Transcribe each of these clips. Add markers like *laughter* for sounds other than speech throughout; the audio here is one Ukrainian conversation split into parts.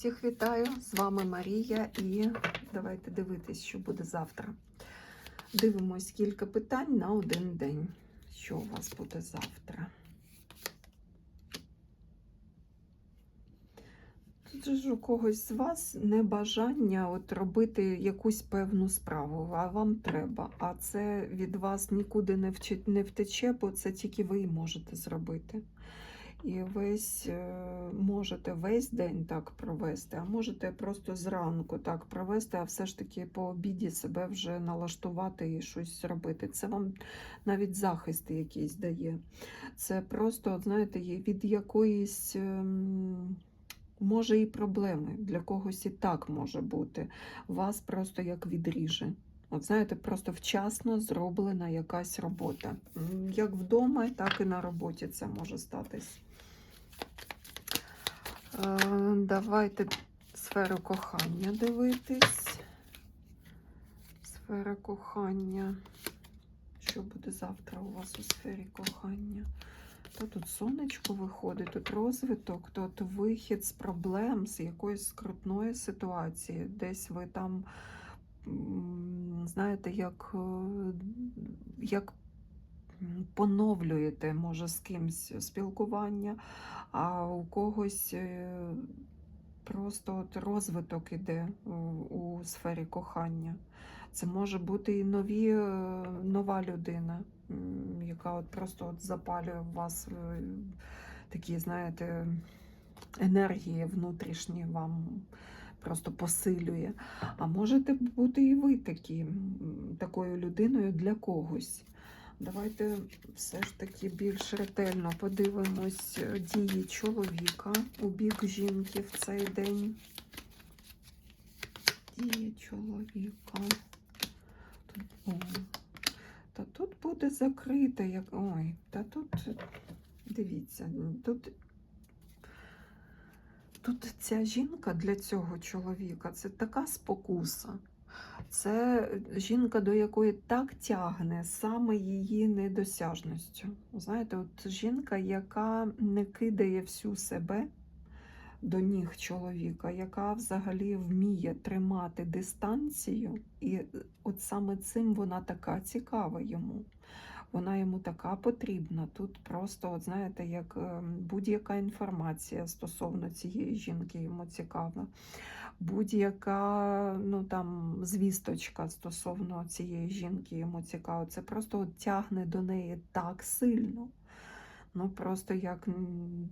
Всіх вітаю! З вами Марія і давайте дивитись, що буде завтра. Дивимось кілька питань на один день. Що у вас буде завтра? Тут ж у когось з вас небажання от робити якусь певну справу, а вам треба. А це від вас нікуди не, втече, бо це тільки ви можете зробити. І весь е, можете весь день так провести, а можете просто зранку так провести, а все ж таки по обіді себе вже налаштувати і щось зробити. Це вам навіть захист якийсь дає. Це просто, знаєте, від якоїсь. ем, Може і проблеми, для когось і так може бути. Вас просто як відріже. От знаєте, просто вчасно зроблена якась робота. Як вдома, так і на роботі це може статись. Е, Давайте сферу кохання дивитись. Сфера кохання. Що буде завтра у вас у сфері кохання? То тут сонечко виходить, тут розвиток, тут вихід з проблем, з якоїсь скрутної ситуації. Десь ви там, знаєте, як, е, як поновлюєте, може, з кимсь спілкування, а у когось е, просто от розвиток іде у, у сфері кохання. Це може бути і нові, е, нова людина, яка от просто от запалює в вас е, такі, знаєте, енергії внутрішні вам просто посилює. А можете бути і ви такі, такою людиною для когось. Давайте все ж таки більш ретельно подивимось е, дії чоловіка у бік жінки в цей день. Дії чоловіка. Та тут буде закрите, як. Ой, та тут дивіться, тут. Тут ця жінка для цього чоловіка це така спокуса. Це жінка, до якої так тягне саме її недосяжністю. Знаєте, от жінка, яка не кидає всю себе до ніг чоловіка, яка взагалі вміє тримати дистанцію, і от саме цим вона така цікава йому. Вона йому така потрібна. Тут просто, от знаєте, як ем, будь-яка інформація стосовно цієї жінки йому цікава. Будь-яка ну, там, звісточка стосовно цієї жінки йому цікава. Це просто от тягне до неї так сильно. Ну, просто як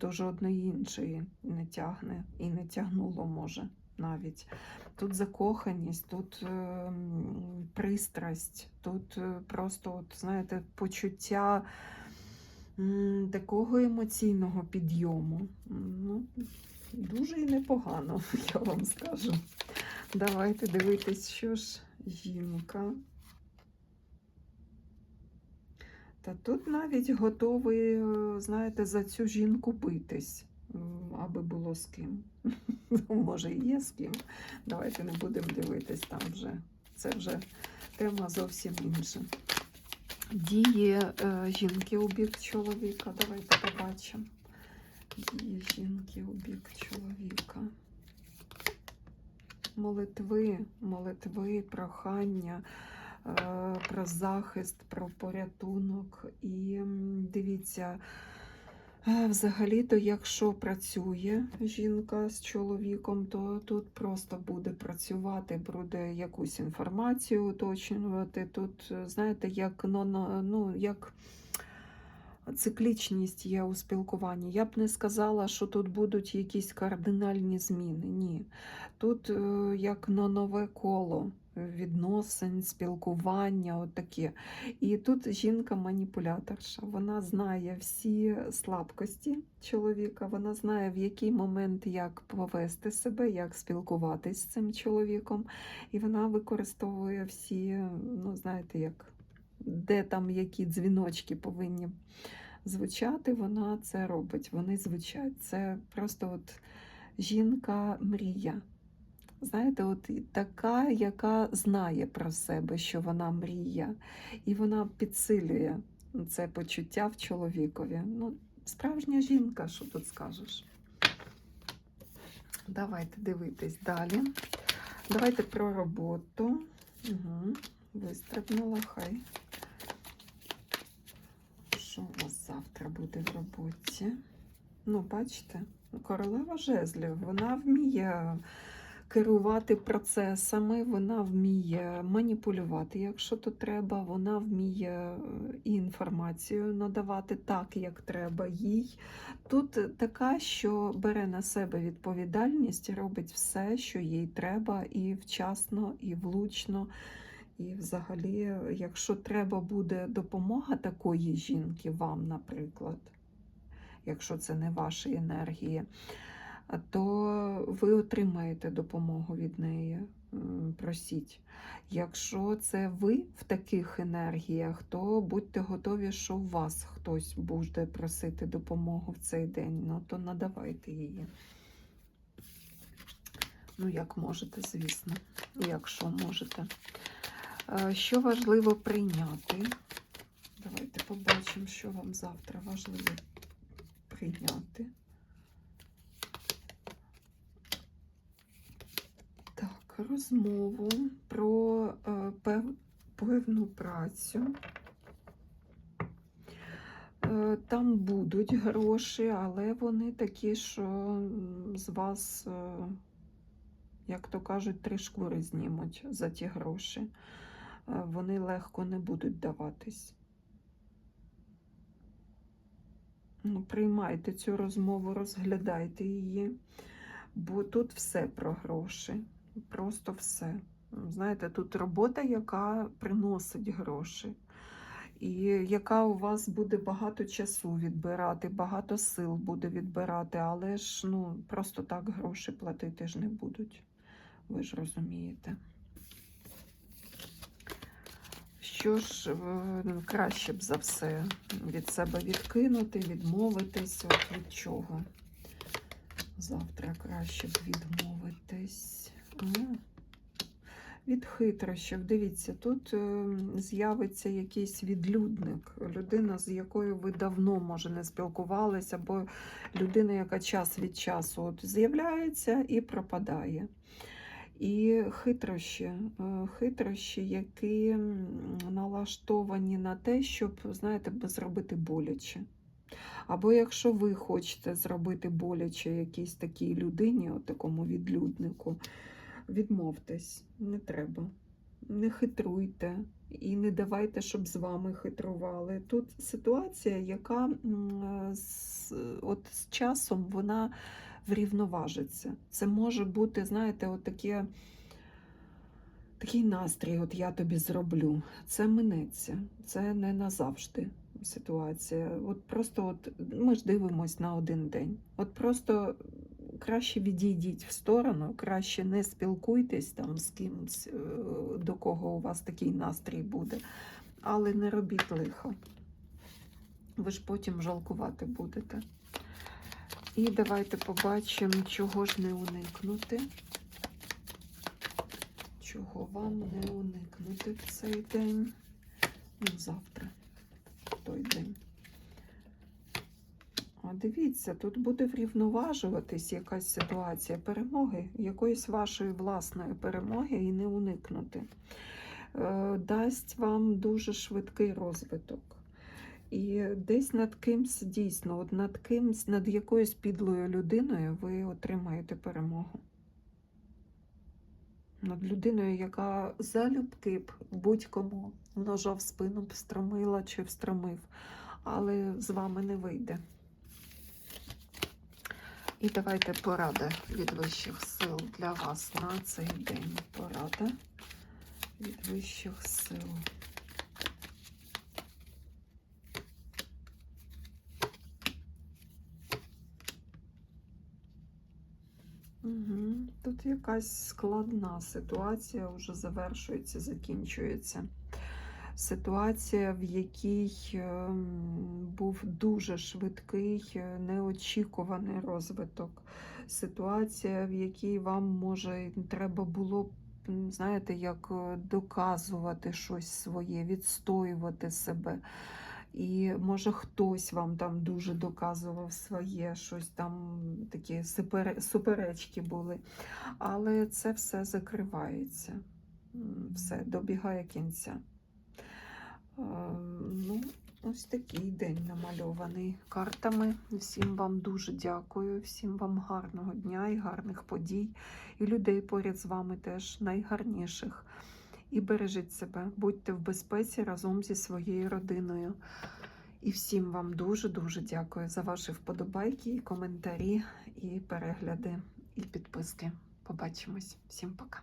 до жодної іншої не тягне і не тягнуло може навіть. Тут закоханість, тут е, пристрасть, тут е, просто, от, знаєте, почуття м, такого емоційного підйому. Ну, дуже і непогано, *laughs* я вам скажу. Давайте дивитись, що ж жінка. Та тут навіть готовий, е, знаєте, за цю жінку битись, аби було з ким. *laughs* Може, і є з ким. Давайте не будемо дивитись там вже. Це вже тема зовсім інша. Дії е, жінки у бік чоловіка. Давайте побачимо. Дії жінки у бік чоловіка. Молитви, молитви, прохання е, про захист, про порятунок. І дивіться, взагалі-то, якщо працює жінка з чоловіком, то тут просто буде працювати, буде якусь інформацію уточнювати. Тут, знаєте, як, ну, ну, як циклічність є у спілкуванні. Я б не сказала, що тут будуть якісь кардинальні зміни. Ні. Тут е, як на нове коло відносин, спілкування, отаке. І тут жінка-маніпуляторша. Вона знає всі слабкості чоловіка, вона знає, в який момент як повести себе, як спілкуватись з цим чоловіком. І вона використовує всі, ну, знаєте, як де там які дзвіночки повинні звучати, вона це робить. Вони звучать. Це просто от жінка-мрія. Знаєте, от така, яка знає про себе, що вона мрія, і вона підсилює це почуття в чоловікові. Ну, справжня жінка, що тут скажеш. Давайте дивитись далі. Давайте про роботу. Угу. Вистрибнула, хай. Що у вас завтра буде в роботі? Ну, бачите, королева жезлів, вона вміє керувати процесами, вона вміє маніпулювати, якщо то треба, вона вміє е, і інформацію надавати так, як треба їй. Тут така, що бере на себе відповідальність робить все, що їй треба, і вчасно, і влучно. І взагалі, якщо треба буде допомога такої жінки, вам, наприклад, якщо це не ваші енергії, то ви отримаєте допомогу від неї. Просіть. Якщо це ви в таких енергіях, то будьте готові, що у вас хтось буде просити допомогу в цей день. Ну то надавайте її. Ну, як можете, звісно, якщо можете. Е, Що важливо прийняти? Давайте побачимо, що вам завтра важливо прийняти. Так, розмову про е, певну працю. Е, Там будуть гроші, але вони такі, що з вас, як то кажуть, три шкури знімуть за ті гроші. Е, Вони легко не будуть даватись. Ну, приймайте цю розмову, розглядайте її, бо тут все про гроші. Просто все. Знаєте, тут робота, яка приносить гроші, і яка у вас буде багато часу відбирати, багато сил буде відбирати, але ж ну, просто так гроші платити ж не будуть. Ви ж розумієте. Що ж е, краще б за все від себе відкинути, відмовитись, от від чого? Завтра краще б відмовитись. Від хитрощів. Дивіться, тут е, з'явиться якийсь відлюдник, людина, з якою ви давно, може, не спілкувалися, або людина, яка час від часу от з'являється і пропадає. І хитрощі, е, хитрощі, які налаштовані на те, щоб, знаєте, зробити боляче. Або якщо ви хочете зробити боляче якійсь такій людині, от такому відлюднику, відмовтесь, не треба. Не хитруйте і не давайте, щоб з вами хитрували. Тут ситуація, яка з, от з часом вона врівноважиться. Це може бути, знаєте, от таке, такий настрій, от я тобі зроблю. Це минеться, це не назавжди ситуація. От просто от ми ж дивимось на один день. От просто краще відійдіть в сторону, краще не спілкуйтесь там з кимось, е, до кого у вас такий настрій буде, але не робіть лихо. Ви ж потім жалкувати будете. І давайте побачимо, чого ж не уникнути. Чого вам не уникнути в цей день? Ну, завтра, в той день. А дивіться, тут буде врівноважуватись якась ситуація перемоги, якоїсь вашої власної перемоги і не уникнути. Е, Дасть вам дуже швидкий розвиток. І десь над кимсь дійсно, от над кимсь, над якоюсь підлою людиною ви отримаєте перемогу. Над людиною, яка залюбки б будь-кому ножа в спину б встромила чи встромив, але з вами не вийде. І давайте порада від вищих сил для вас на цей день. Порада від вищих сил. Угу. Тут якась складна ситуація вже завершується, закінчується. Ситуація, в якій ем, був дуже швидкий, е, неочікуваний розвиток. Ситуація, в якій вам може треба було знаєте, як е, доказувати щось своє, відстоювати себе. І може хтось вам там дуже доказував своє, щось там такі суперечки були. Але це все закривається. Все добігає кінця. Е, Ну, ось такий день намальований картами. Всім вам дуже дякую, всім вам гарного дня і гарних подій, і людей поряд з вами теж найгарніших. І бережіть себе, будьте в безпеці разом зі своєю родиною. І всім вам дуже-дуже дякую за ваші вподобайки, коментарі, і перегляди, і підписки. Побачимось. Всім пока.